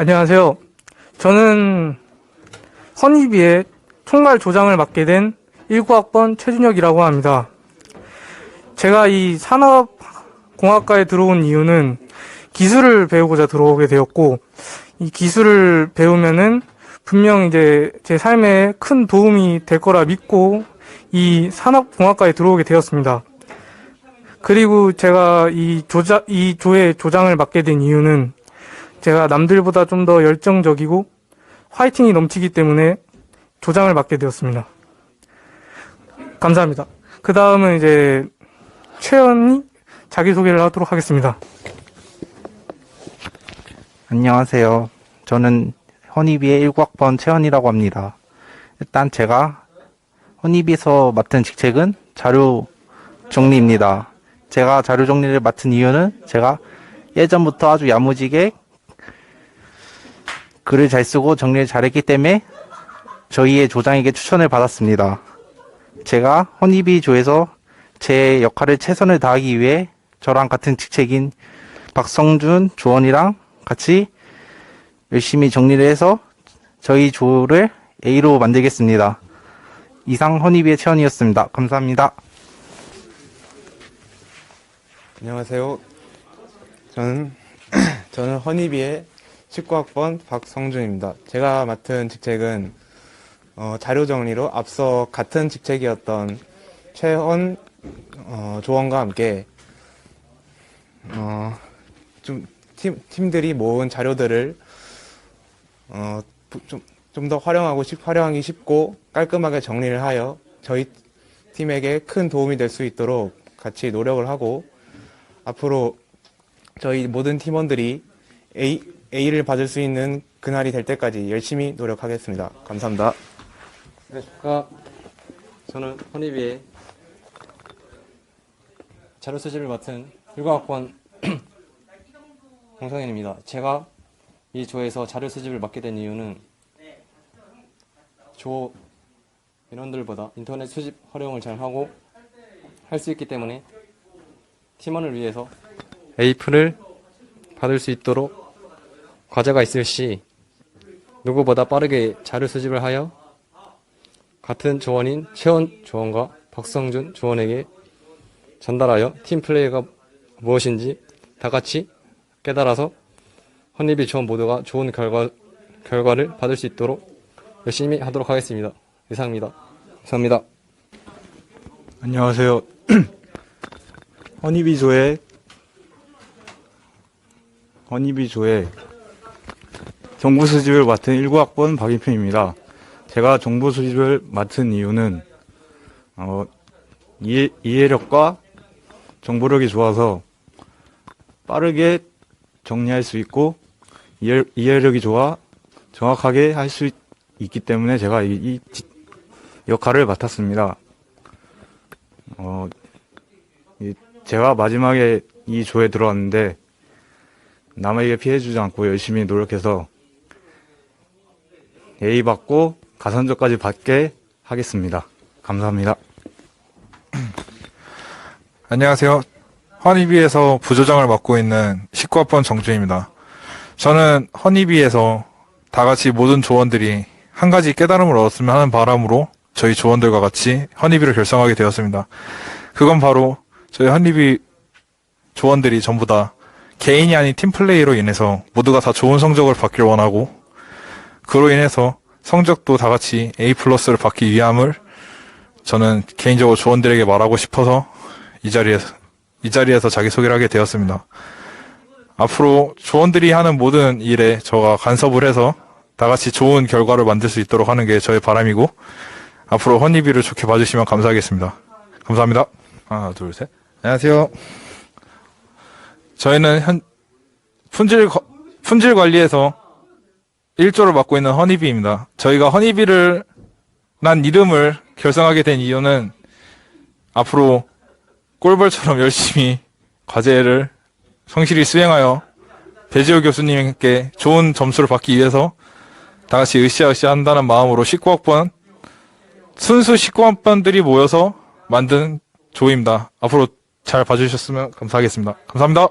안녕하세요. 저는 허니비의 총괄 조장을 맡게 된 19학번 최준혁이라고 합니다. 제가 이 산업공학과에 들어온 이유는 기술을 배우고자 들어오게 되었고, 이 기술을 배우면은 분명 이제 제 삶에 큰 도움이 될 거라 믿고 이 산업공학과에 들어오게 되었습니다. 그리고 제가 이 조자, 이 조의 조장을 맡게 된 이유는 제가 남들보다 좀 더 열정적이고 화이팅이 넘치기 때문에 조장을 맡게 되었습니다. 감사합니다. 그 다음은 이제 최연이 자기소개를 하도록 하겠습니다. 안녕하세요. 저는 허니비의 19학번 채원이라고 합니다. 일단 제가 허니비에서 맡은 직책은 자료 정리입니다. 제가 자료 정리를 맡은 이유는 제가 예전부터 아주 야무지게 글을 잘 쓰고 정리를 잘했기 때문에 저희의 조장에게 추천을 받았습니다. 제가 허니비 조에서 제 역할을 최선을 다하기 위해 저랑 같은 직책인 박성준 조원이랑 같이 열심히 정리를 해서 저희 조를 A로 만들겠습니다. 이상 허니비의 채원이었습니다. 감사합니다. 안녕하세요. 저는 저는 허니비의 19학번 박성준입니다. 제가 맡은 직책은 어, 자료 정리로 앞서 같은 직책이었던 최헌 어, 조원과 함께 어, 좀 팀, 팀들이 모은 자료들을 어, 좀 좀 더 활용하고 쉽, 활용하기 쉽고 깔끔하게 정리를 하여 저희 팀에게 큰 도움이 될 수 있도록 같이 노력을 하고 앞으로 저희 모든 팀원들이 A, A를 받을 수 있는 그날이 될 때까지 열심히 노력하겠습니다. 감사합니다. 안녕하십니까. 저는 허니비의 자료 수집을 맡은 1과학번 홍성현입니다. 제가 이 조에서 자료 수집을 맡게 된 이유는 조 인원들보다 인터넷 수집 활용을 잘 하고 할 수 있기 때문에 팀원을 위해서 에이프를 받을 수 있도록 과제가 있을 시 누구보다 빠르게 자료 수집을 하여 같은 조원인 최원 조원과 박성준 조원에게 전달하여 팀 플레이가 무엇인지 다 같이 깨달아서 헌리비 조원 모두가 좋은 결과, 결과를 받을 수 있도록 열심히 하도록 하겠습니다. 이상입니다. 감사합니다. 안녕하세요. 허니비조의 허니비조의 정부 수집을 맡은 19학번 박인표입니다. 제가 정보 수집을 맡은 이유는 어, 이해, 이해력과 정보력이 좋아서 빠르게 정리할 수 있고 이해, 이해력이 좋아 정확하게 할 수 있기 때문에 제가 이, 이 지- 역할을 맡았습니다. 어, 이- 제가 마지막에 이 조에 들어왔는데 남에게 피해주지 않고 열심히 노력해서 A 받고 가산점까지 받게 하겠습니다. 감사합니다. 안녕하세요. 허니비에서 부조장을 맡고 있는 19학번 정준입니다. 저는 허니비에서 다 같이 모든 조원들이 한 가지 깨달음을 얻었으면 하는 바람으로 저희 조원들과 같이 허니비를 결성하게 되었습니다. 그건 바로 저희 허니비 조원들이 전부 다 개인이 아닌 팀플레이로 인해서 모두가 다 좋은 성적을 받길 원하고 그로 인해서 성적도 다 같이 A 플러스를 받기 위함을 저는 개인적으로 조원들에게 말하고 싶어서 이 자리에서 이 자리에서 자기 소개를 하게 되었습니다. 앞으로 조원들이 하는 모든 일에 저가 간섭을 해서 다 같이 좋은 결과를 만들 수 있도록 하는 게 저의 바람이고 앞으로 허니비를 좋게 봐주시면 감사하겠습니다. 감사합니다. 하나, 둘, 셋. 안녕하세요. 저희는 현 품질 거- 품질 관리에서 1조를 맡고 있는 허니비입니다. 저희가 허니비를 난 이름을 결성하게 된 이유는 앞으로 꼴벌처럼 열심히 과제를 성실히 수행하여 배지호 교수님께 좋은 점수를 받기 위해서 다 같이 으쌰으쌰 한다는 마음으로 19학번 순수 19학번들이 모여서 만든 조입니다. 앞으로 잘 봐주셨으면 감사하겠습니다. 감사합니다.